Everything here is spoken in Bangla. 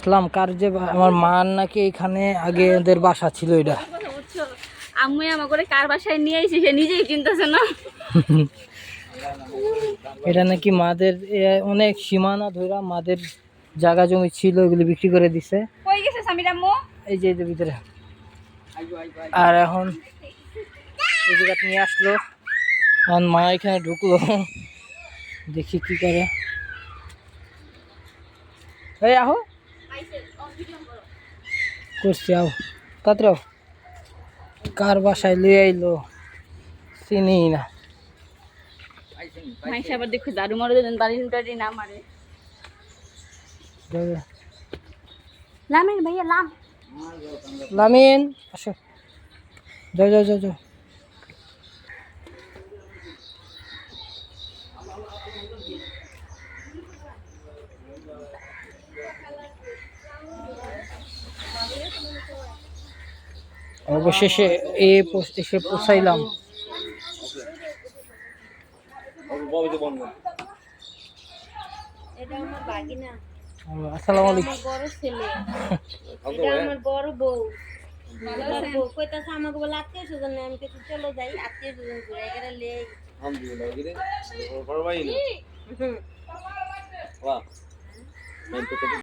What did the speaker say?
আসলাম কার যে আমার মার নাকি এখানে আগে ওদের বাসা ছিল এটা। আম্মু আমার করে কার বাসায় নিয়ে এসে সে নিজেই চিন্তাছে না। এটা নাকি মাদের অনেক সীমানা ধরা মাদের জায়গা জমি ছিল এগুলি বিক্রি করে দিছে। কই গেছে সামির আম্মু? এই যে এদের ভিতরে। আর এখন এই জায়গা নিয়ে আসলো। এখন মা এখানে ঢুকলো। দেখি কি করে। এই আহো। করছি আও। তাড়াতাড়ি আও। কার বাসায় লিয়ে আইলো চিনি না। মাইসা আবার দেখো দারু মারো দেন বাড়ি টাড়ি না মারে লামেন ভাইয়া লাম লামিন আসো। যাও যাও যাও যাও। অবশেষে এ এসে পৌঁছাইলাম। এটা আসসালামু আলাইকুম। বড় ছেলে। এটা আমার বড় বউ। কইতাছে আমাকে বলে আত্মীয় স্বজন আমি কিছু চলো যাই আত্মীয় স্বজন ঘুরে এখানে লে